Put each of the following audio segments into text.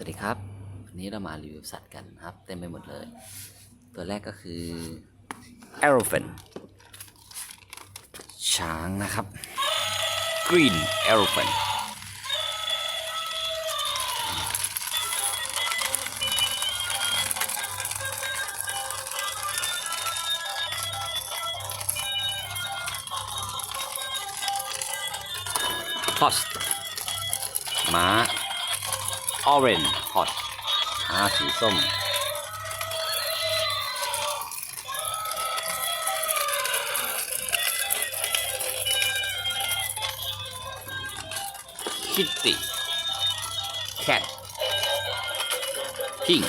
สวัสดีครับ วันนี้เรามารีวิวสัตว์กันครับ เต็มไปหมดเลย ตัวแรกก็คือ elephant ช้างนะครับ green elephant ฮอสม้า orange hot ม้าสีส้ม kitty cat pink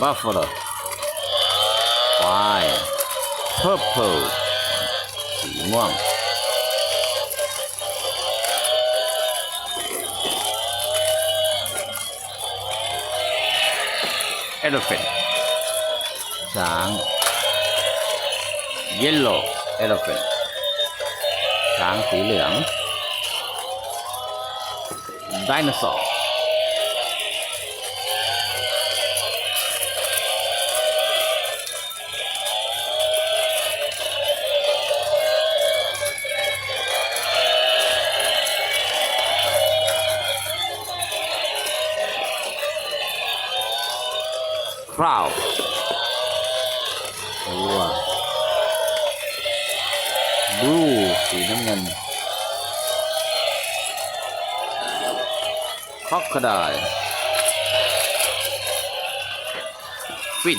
buffalo white purple สีม่วง elephant ช้าง yellow elephant ช้างสีเหลือง dinosaur คราวตัวบลูสีน้ำเงินคอกคดายฟิน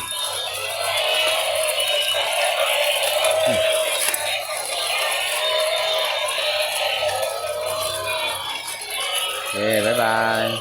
โอเค บ๊ายบาย